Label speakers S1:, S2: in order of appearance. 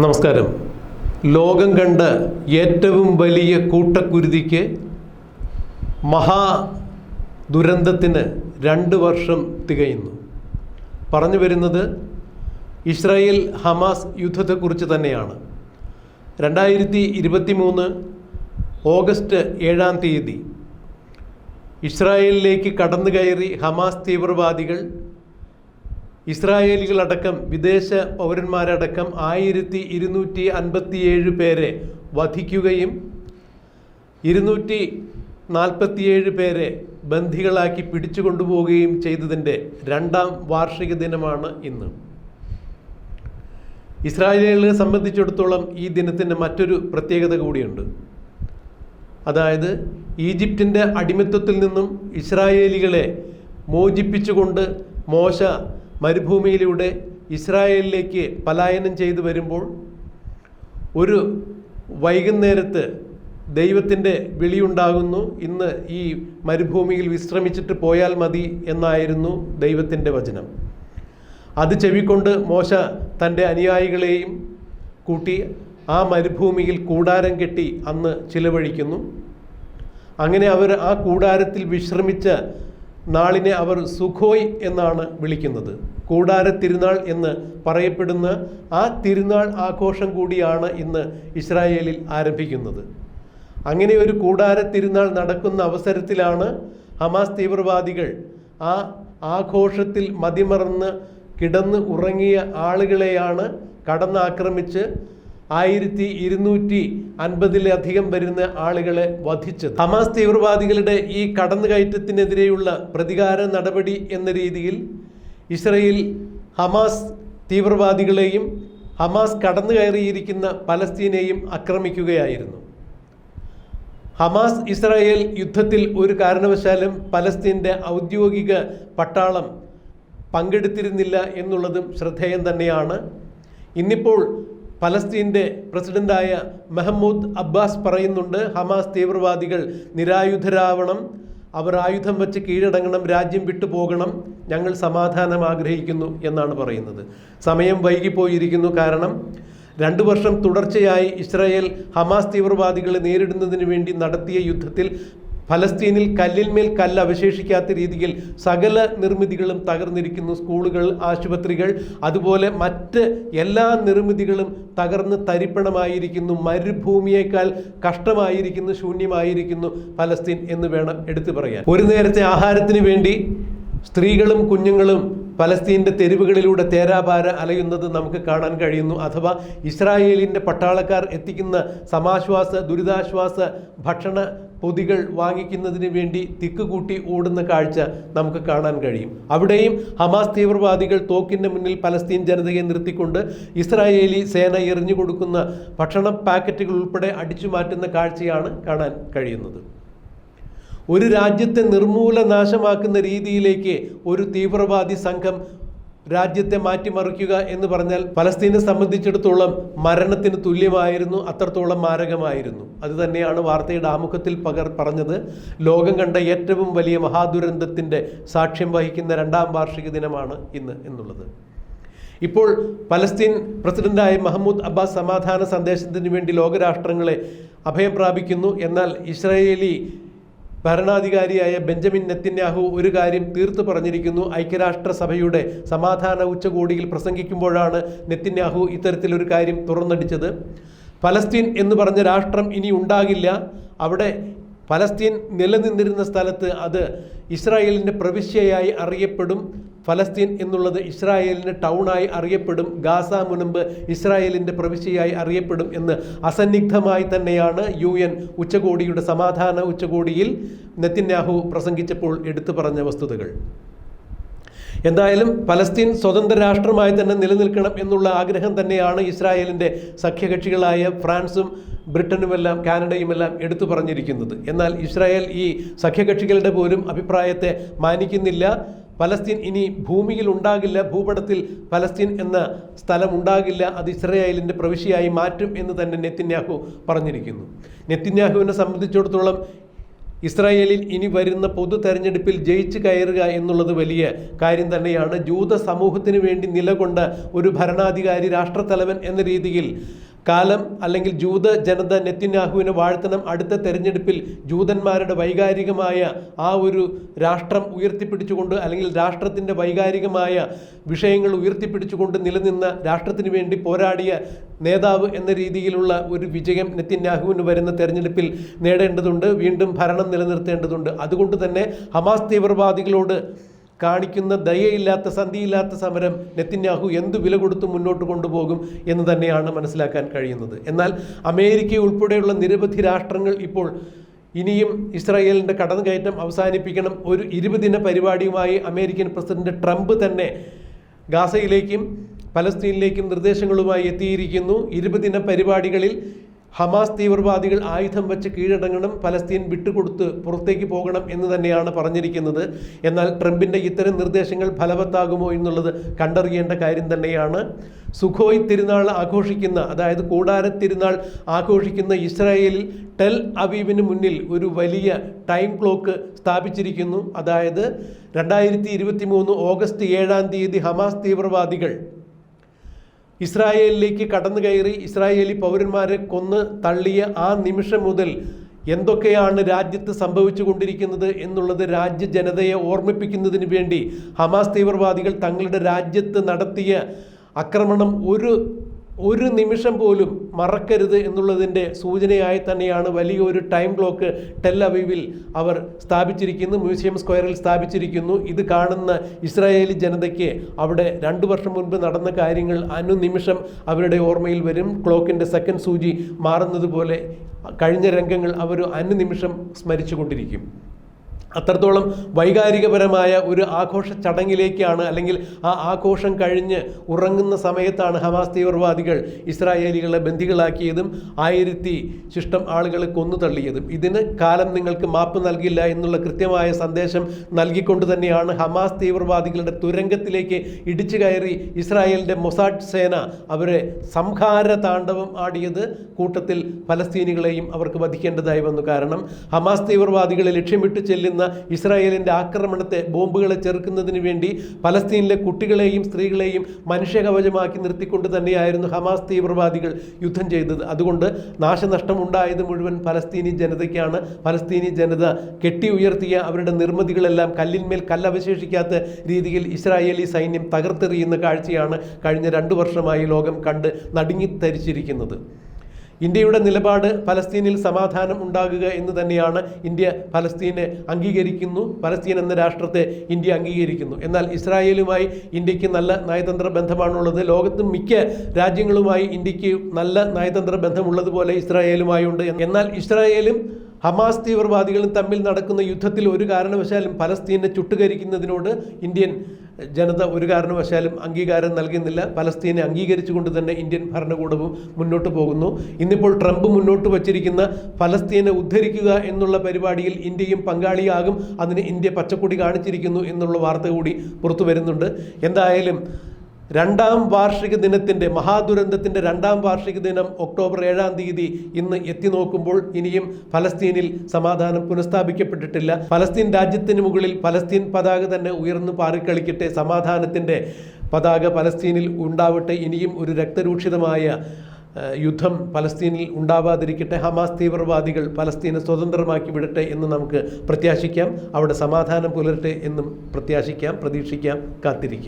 S1: നമസ്കാരം. ലോകം കണ്ട ഏറ്റവും വലിയ കൂട്ടക്കുരുതിക്ക് മഹാ ദുരന്തത്തിന് രണ്ട് വർഷം തികയുന്നു. പറഞ്ഞു വരുന്നത് ഇസ്രായേൽ ഹമാസ് യുദ്ധത്തെക്കുറിച്ച് തന്നെയാണ്. രണ്ടായിരത്തി ഇരുപത്തി മൂന്ന് ഓഗസ്റ്റ് ഏഴാം തീയതി ഇസ്രായേലിലേക്ക് കടന്നു കയറി ഹമാസ് തീവ്രവാദികൾ ഇസ്രായേലികളടക്കം വിദേശ പൗരന്മാരടക്കം ആയിരത്തി ഇരുന്നൂറ്റി അൻപത്തിയേഴ് പേരെ വധിക്കുകയും ഇരുന്നൂറ്റി നാൽപ്പത്തിയേഴ് പേരെ ബന്ധികളാക്കി പിടിച്ചു കൊണ്ടുപോവുകയും ചെയ്തതിന്റെ രണ്ടാം വാർഷിക ദിനമാണ് ഇന്ന്. ഇസ്രായേലുകളെ സംബന്ധിച്ചിടത്തോളം ഈ ദിനത്തിന്റെ മറ്റൊരു പ്രത്യേകത കൂടിയുണ്ട്. അതായത് ഈജിപ്തിന്റെ അടിമത്വത്തിൽ നിന്നും ഇസ്രായേലികളെ മോചിപ്പിച്ചുകൊണ്ട് മോശ മരുഭൂമിയിലൂടെ ഇസ്രായേലിലേക്ക് പലായനം ചെയ്തു വരുമ്പോൾ ഒരു വൈകുന്നേരത്ത് ദൈവത്തിന്റെ വിളിയുണ്ടാകുന്നു. ഇന്ന് ഈ മരുഭൂമിയിൽ വിശ്രമിച്ചിട്ട് പോയാൽ മതി എന്നായിരുന്നു ദൈവത്തിന്റെ വചനം. അത് ചെവിക്കൊണ്ട് മോശ തന്റെ അനുയായികളെയും കൂട്ടി ആ മരുഭൂമിയിൽ കൂടാരം കെട്ടി അന്ന് ചിലവഴിക്കുന്നു. അങ്ങനെ അവർ ആ കൂടാരത്തിൽ വിശ്രമിച്ച നാളിനെ അവർ സുഖോയ് എന്നാണ് വിളിക്കുന്നത്. കൂടാര തിരുനാൾ എന്ന് പറയപ്പെടുന്ന ആ തിരുനാൾ ആഘോഷം കൂടിയാണ് ഇന്ന് ഇസ്രായേലിൽ ആരംഭിക്കുന്നത്. അങ്ങനെ ഒരു കൂടാര തിരുനാൾ നടക്കുന്ന അവസരത്തിലാണ് ഹമാസ് തീവ്രവാദികൾ ആ ആഘോഷത്തിൽ മതിമറന്ന് കിടന്ന് ഉറങ്ങിയ ആളുകളെയാണ് കടന്നാക്രമിച്ച് ആയിരത്തി ഇരുന്നൂറ്റി അൻപതിലധികം വരുന്ന ആളുകളെ വധിച്ചത്. ഹമാസ് തീവ്രവാദികളുടെ ഈ കടന്നുകയറ്റത്തിനെതിരെയുള്ള പ്രതികാര നടപടി എന്ന രീതിയിൽ ഇസ്രയേൽ ഹമാസ് തീവ്രവാദികളെയും ഹമാസ് കടന്നു കയറിയിരിക്കുന്ന പലസ്തീനെയും ആക്രമിക്കുകയായിരുന്നു. ഹമാസ് ഇസ്രായേൽ യുദ്ധത്തിൽ ഒരു കാരണവശാലും പലസ്തീന്റെ ഔദ്യോഗിക പട്ടാളം പങ്കെടുത്തിരുന്നില്ല എന്നുള്ളതും ശ്രദ്ധേയം തന്നെയാണ്. ഇന്നിപ്പോൾ പലസ്തീന്റെ പ്രസിഡന്റായ മെഹമ്മൂദ് അബ്ബാസ് പറയുന്നുണ്ട് ഹമാസ് തീവ്രവാദികൾ നിരായുധരാവണം അവർ ആയുധം വെച്ച് കീഴടങ്ങണം രാജ്യം വിട്ടു പോകണം ഞങ്ങൾ സമാധാനം ആഗ്രഹിക്കുന്നു എന്നാണ് പറയുന്നത്. സമയം വൈകിപ്പോയിരിക്കുന്നു. കാരണം രണ്ടു വർഷം തുടർച്ചയായി ഇസ്രായേൽ ഹമാസ് തീവ്രവാദികളെ നേരിടുന്നതിന് വേണ്ടി നടത്തിയ യുദ്ധത്തിൽ ഫലസ്തീനിൽ കല്ലിന്മേൽ കല്ല് അവശേഷിക്കാത്ത രീതിയിൽ സകല നിർമ്മിതികളും തകർന്നിരിക്കുന്നു. സ്കൂളുകൾ ആശുപത്രികൾ അതുപോലെ മറ്റ് എല്ലാ നിർമ്മിതികളും തകർന്ന് തരിപ്പണമായിരിക്കുന്നു. മരുഭൂമിയേക്കാൾ കഷ്ടമായിരിക്കുന്നു ശൂന്യമായിരിക്കുന്നു ഫലസ്തീൻ എന്ന് വേണം എടുത്തു പറയാൻ. ഒരു നേരത്തെ ആഹാരത്തിന് വേണ്ടി സ്ത്രീകളും കുഞ്ഞുങ്ങളും പലസ്തീന്റെ തെരുവുകളിലൂടെ തേരാപാര അലയുന്നത് നമുക്ക് കാണാൻ കഴിയുന്നു. അഥവാ ഇസ്രായേലിന്റെ പട്ടാളക്കാർ എത്തിക്കുന്ന സമാശ്വാസ ദുരിതാശ്വാസ ഭക്ഷണ പൊതികൾ വാങ്ങിക്കുന്നതിന് വേണ്ടി തിക്കുകൂട്ടി ഓടുന്ന കാഴ്ച നമുക്ക് കാണാൻ കഴിയും. അവിടെയും ഹമാസ് തീവ്രവാദികൾ തോക്കിന്റെ മുന്നിൽ പലസ്തീൻ ജനതയെ നിർത്തിക്കൊണ്ട് ഇസ്രായേലി സേന എറിഞ്ഞു കൊടുക്കുന്ന ഭക്ഷണ പാക്കറ്റുകൾ ഉൾപ്പെടെ അടിച്ചു മാറ്റുന്ന കാഴ്ചയാണ് കാണാൻ കഴിയുന്നത്. ഒരു രാജ്യത്തെ നിർമൂല നാശമാക്കുന്ന രീതിയിലേക്ക് ഒരു തീവ്രവാദി സംഘം രാജ്യത്തെ മാറ്റിമറിക്കുക എന്ന് പറഞ്ഞാൽ ഫലസ്തീനെ സംബന്ധിച്ചിടത്തോളം മരണത്തിന് തുല്യമായിരുന്നു അത്രത്തോളം മാരകമായിരുന്നു. അത് തന്നെയാണ് വാർത്തയുടെ ആമുഖത്തിൽ പകർ പറഞ്ഞത്. ലോകം കണ്ട ഏറ്റവും വലിയ മഹാദുരന്തത്തിന്റെ സാക്ഷ്യം വഹിക്കുന്ന രണ്ടാം വാർഷിക ദിനമാണ് ഇന്ന് എന്നുള്ളത്. ഇപ്പോൾ പലസ്തീൻ പ്രസിഡന്റായ മഹമ്മൂദ് അബ്ബാസ് സമാധാന സന്ദേശത്തിന് വേണ്ടി ലോകരാഷ്ട്രങ്ങളെ അഭയം പ്രാപിക്കുന്നു. എന്നാൽ ഇസ്രായേലി ഭരണാധികാരിയായ ബെഞ്ചമിൻ നെത്തിന്യാഹു ഒരു കാര്യം തീർത്തു പറഞ്ഞിരിക്കുന്നു. ഐക്യരാഷ്ട്രസഭയുടെ സമാധാന ഉച്ചകോടിയിൽ പ്രസംഗിക്കുമ്പോഴാണ് നെത്തിന്യാഹു ഇത്തരത്തിലൊരു കാര്യം തുറന്നടിച്ചത്. ഫലസ്തീൻ എന്ന് പറഞ്ഞ രാഷ്ട്രം ഇനി ഉണ്ടാകില്ല. അവിടെ ഫലസ്തീൻ നിലനിന്നിരുന്ന സ്ഥലത്ത് അത് ഇസ്രായേലിന്റെ പ്രവിശ്യയായി അറിയപ്പെടും. ഫലസ്തീൻ എന്നുള്ളത് ഇസ്രായേലിന്റെ ടൗണായി അറിയപ്പെടും. ഗാസ മുനമ്പ് ഇസ്രായേലിന്റെ പ്രവിശ്യയായി അറിയപ്പെടും എന്ന് അസന്നിഗ്ധമായി തന്നെയാണ് യു എൻ ഉച്ചകോടിയുടെ സമാധാന ഉച്ചകോടിയിൽ നെത്തിന്യാഹു പ്രസംഗിച്ചപ്പോൾ എടുത്തു പറഞ്ഞ വസ്തുതകൾ. എന്തായാലും ഫലസ്തീൻ സ്വതന്ത്ര രാഷ്ട്രമായി തന്നെ നിലനിൽക്കണം എന്നുള്ള ആഗ്രഹം തന്നെയാണ് ഇസ്രായേലിന്റെ സഖ്യകക്ഷികളായ ഫ്രാൻസും ബ്രിട്ടനുമെല്ലാം കാനഡയുമെല്ലാം എടുത്തു പറഞ്ഞിരിക്കുന്നത്. എന്നാൽ ഇസ്രായേൽ ഈ സഖ്യകക്ഷികളുടെ പോലും അഭിപ്രായത്തെ മാനിക്കുന്നില്ല. പലസ്തീൻ ഇനി ഭൂമിയിൽ ഉണ്ടാകില്ല ഭൂപടത്തിൽ പലസ്തീൻ എന്ന സ്ഥലം ഉണ്ടാകില്ല അത് ഇസ്രയേലിന്റെ പ്രവിശ്യയായി മാറ്റും എന്ന് തന്നെ നെത്തിന്യാഹു പറഞ്ഞിരിക്കുന്നു. നെത്തിന്യാഹുവിനെ സംബന്ധിച്ചിടത്തോളം ഇസ്രായേലിൽ ഇനി വരുന്ന പൊതു തെരഞ്ഞെടുപ്പിൽ ജയിച്ചു കയറുക എന്നുള്ളത് വലിയ കാര്യം തന്നെയാണ്. ജൂത സമൂഹത്തിന് വേണ്ടി നിലകൊണ്ട ഒരു ഭരണാധികാരി രാഷ്ട്രത്തലവൻ എന്ന രീതിയിൽ കാലം അല്ലെങ്കിൽ ജൂത ജനത നെത്തിനാഹുവിനെ വാഴ്ത്തണം അടുത്ത തെരഞ്ഞെടുപ്പിൽ ജൂതന്മാരുടെ വൈകാരികമായ ആ ഒരു രാഷ്ട്രം ഉയർത്തിപ്പിടിച്ചുകൊണ്ട് അല്ലെങ്കിൽ രാഷ്ട്രത്തിന്റെ വൈകാരികമായ വിഷയങ്ങൾ ഉയർത്തിപ്പിടിച്ചുകൊണ്ട് നിലനിന്ന രാഷ്ട്രത്തിന് വേണ്ടി പോരാടിയ നേതാവ് എന്ന രീതിയിലുള്ള ഒരു വിജയം നെത്തിന്യാഹുവിന് വരുന്ന തെരഞ്ഞെടുപ്പിൽ നേടേണ്ടതുണ്ട്. വീണ്ടും ഭരണം നിലനിർത്തേണ്ടതുണ്ട്. അതുകൊണ്ട് തന്നെ ഹമാസ് തീവ്രവാദികളോട് കാണിക്കുന്ന ദയയില്ലാത്ത സന്ധിയില്ലാത്ത സമരം നെത്തിന്യാഹു എന്ത് വില കൊടുത്ത് മുന്നോട്ട് കൊണ്ടുപോകും എന്ന് തന്നെയാണ് മനസ്സിലാക്കാൻ കഴിയുന്നത്. എന്നാൽ അമേരിക്ക ഉൾപ്പെടെയുള്ള നിരവധി രാഷ്ട്രങ്ങൾ ഇപ്പോൾ ഇനിയും ഇസ്രായേലിന്റെ കടന്നുകയറ്റം അവസാനിപ്പിക്കണം. ഒരു ഇരുപതിന പരിപാടിയുമായി അമേരിക്കൻ പ്രസിഡന്റ് ട്രംപ് തന്നെ ഗാസയിലേക്കും പലസ്തീനിലേക്കും നിർദ്ദേശങ്ങളുമായി എത്തിയിരിക്കുന്നു. ഇരുപതിന പരിപാടികളിൽ ഹമാസ് തീവ്രവാദികൾ ആയുധം വെച്ച് കീഴടങ്ങണം പലസ്തീൻ വിട്ടുകൊടുത്ത് പുറത്തേക്ക് പോകണം എന്ന് തന്നെയാണ് പറഞ്ഞിരിക്കുന്നത്. എന്നാൽ ട്രംപിന്റെ ഇത്തരം നിർദ്ദേശങ്ങൾ ഫലവത്താകുമോ എന്നുള്ളത് കണ്ടറിയേണ്ട കാര്യം തന്നെയാണ്. സുഖോയ് തിരുനാൾ ആഘോഷിക്കുന്ന അതായത് കൂടാര തിരുനാൾ ആഘോഷിക്കുന്ന ഇസ്രായേലിൽ ടെൽ അവീവിന് മുന്നിൽ ഒരു വലിയ ടൈം ക്ലോക്ക് സ്ഥാപിച്ചിരിക്കുന്നു. അതായത് രണ്ടായിരത്തി ഇരുപത്തി മൂന്ന് ഓഗസ്റ്റ് ഏഴാം തീയതി ഹമാസ് തീവ്രവാദികൾ ഇസ്രായേലിലേക്ക് കടന്നു കയറി ഇസ്രായേലി പൗരന്മാരെ കൊന്ന് തള്ളിയ ആ നിമിഷം മുതൽ എന്തൊക്കെയാണ് രാജ്യത്ത് സംഭവിച്ചു കൊണ്ടിരിക്കുന്നത് എന്നുള്ളത് രാജ്യ ജനതയെ ഓർമ്മിപ്പിക്കുന്നതിന് വേണ്ടി ഹമാസ് തീവ്രവാദികൾ തങ്ങളുടെ രാജ്യത്ത് നടത്തിയ ആക്രമണം ഒരു ഒരു നിമിഷം പോലും മറക്കരുത് എന്നുള്ളതിന്റെ സൂചനയായി തന്നെയാണ് വലിയൊരു ടൈം ബ്ലോക്ക് ടെൽ അവീവിൽ അവർ സ്ഥാപിച്ചിരിക്കുന്നു മ്യൂസിയം സ്ക്വയറിൽ സ്ഥാപിച്ചിരിക്കുന്നു. ഇത് കാണുന്ന ഇസ്രായേലി ജനതയ്ക്ക് അവിടെ രണ്ടു വർഷം മുൻപ് നടന്ന കാര്യങ്ങൾ അനുനിമിഷം അവരുടെ ഓർമ്മയിൽ വരും. ക്ലോക്കിന്റെ സെക്കൻഡ് സൂചി മാറുന്നത് പോലെ കഴിഞ്ഞ രംഗങ്ങൾ അവർ അനുനിമിഷം സ്മരിച്ചുകൊണ്ടിരിക്കും. അത്രത്തോളം വൈകാരികപരമായ ഒരു ആഘോഷ ചടങ്ങിലേക്കാണ് അല്ലെങ്കിൽ ആ ആഘോഷം കഴിഞ്ഞ് ഉറങ്ങുന്ന സമയത്താണ് ഹമാസ് തീവ്രവാദികൾ ഇസ്രായേലികളെ ബന്ദികളാക്കിയതും ആയിരത്തി ശിഷ്ടം ആളുകളെ കൊന്നു തള്ളിയതും. ഇതിന് കാലം നിങ്ങൾക്ക് മാപ്പ് നൽകില്ല എന്നുള്ള കൃത്യമായ സന്ദേശം നൽകിക്കൊണ്ട് തന്നെയാണ് ഹമാസ് തീവ്രവാദികളുടെ തുരങ്കത്തിലേക്ക് ഇടിച്ചു കയറി ഇസ്രായേലിന്റെ മൊസാഡ് സേന അവരെ സംഹാര താണ്ഡവം ആടിയത് കൂട്ടത്തിൽ ഫലസ്തീനികളെയും അവർക്ക് വധിക്കേണ്ടതായി വന്നു. കാരണം ഹമാസ് തീവ്രവാദികളെ ലക്ഷ്യമിട്ട് ചെല്ലുന്ന ഇസ്രായേലിന്റെ ആക്രമണത്തെ ബോംബുകളെ ചെറുക്കുന്നതിന് വേണ്ടി പലസ്തീനിലെ കുട്ടികളെയും സ്ത്രീകളെയും മനുഷ്യകവചമാക്കി നിർത്തിക്കൊണ്ട് തന്നെയായിരുന്നു ഹമാസ് തീവ്രവാദികൾ യുദ്ധം ചെയ്തത്. അതുകൊണ്ട് നാശനഷ്ടം ഉണ്ടായത് മുഴുവൻ പലസ്തീനി ജനതയ്ക്കാണ്. പലസ്തീനി ജനത കെട്ടി ഉയർത്തിയ അവരുടെ നിർമ്മിതികളെല്ലാം കല്ലിന്മേൽ കല്ലവശേഷിക്കാത്ത രീതിയിൽ ഇസ്രായേലി സൈന്യം തകർത്തെറിയുന്ന കാഴ്ചയാണ് കഴിഞ്ഞ രണ്ടു വർഷമായി ലോകം കണ്ട് നടുങ്ങിത്തരിച്ചിരിക്കുന്നത് ഇന്ത്യയുടെ നിലപാട് ഫലസ്തീനിൽ സമാധാനം ഉണ്ടാകുക എന്ന് തന്നെയാണ് ഇന്ത്യ ഫലസ്തീനെ അംഗീകരിക്കുന്നു. ഫലസ്തീൻ എന്ന രാഷ്ട്രത്തെ ഇന്ത്യ അംഗീകരിക്കുന്നു. എന്നാൽ ഇസ്രായേലുമായി ഇന്ത്യയ്ക്ക് നല്ല നയതന്ത്ര ബന്ധമാണുള്ളത്. ലോകത്ത് മിക്ക രാജ്യങ്ങളുമായി ഇന്ത്യയ്ക്ക് നല്ല നയതന്ത്ര ബന്ധമുള്ളതുപോലെ ഇസ്രായേലുമായുണ്ട്. എന്നാൽ ഇസ്രായേലും ഹമാസ് തീവ്രവാദികളും തമ്മിൽ നടക്കുന്ന യുദ്ധത്തിൽ ഒരു കാരണവശാലും ഫലസ്തീനെ ചുട്ടുകരിക്കുന്നതിനോട് ഇന്ത്യൻ ജനത ഒരു കാരണവശാലും അംഗീകാരം നൽകുന്നില്ല. പലസ്തീനെ അംഗീകരിച്ചുകൊണ്ട് തന്നെ ഇന്ത്യൻ ഭരണകൂടവും മുന്നോട്ട് പോകുന്നു. ഇന്നിപ്പോൾ ട്രംപ് മുന്നോട്ട് വച്ചിരിക്കുന്ന ഫലസ്തീനെ ഉദ്ധരിക്കുക എന്നുള്ള പരിപാടിയിൽ ഇന്ത്യയും പങ്കാളിയാകും. അതിന് ഇന്ത്യ പച്ചക്കൊടി കാണിച്ചിരിക്കുന്നു എന്നുള്ള വാർത്ത കൂടി പുറത്തു വരുന്നുണ്ട്. എന്തായാലും രണ്ടാം വാർഷിക ദിനത്തിന്റെ മഹാദുരന്തത്തിന്റെ രണ്ടാം വാർഷിക ദിനം ഒക്ടോബർ ഏഴാം തീയതി ഇന്ന് എത്തി നോക്കുമ്പോൾ ഇനിയും ഫലസ്തീനിൽ സമാധാനം പുനഃസ്ഥാപിക്കപ്പെട്ടിട്ടില്ല. ഫലസ്തീൻ രാജ്യത്തിന് മുകളിൽ ഫലസ്തീൻ പതാക തന്നെ ഉയർന്നു പാറിക്കളിക്കട്ടെ സമാധാനത്തിന്റെ പതാക ഫലസ്തീനിൽ ഉണ്ടാവട്ടെ ഇനിയും ഒരു രക്തരൂക്ഷിതമായ യുദ്ധം പലസ്തീനിൽ ഉണ്ടാവാതിരിക്കട്ടെ ഹമാസ് തീവ്രവാദികൾ പലസ്തീനെ സ്വതന്ത്രമാക്കി വിടട്ടെ എന്ന് നമുക്ക് പ്രത്യാശിക്കാം. അവിടെ സമാധാനം പുലരട്ടെ എന്നും പ്രത്യാശിക്കാം പ്രതീക്ഷിക്കാം കാത്തിരിക്കാം.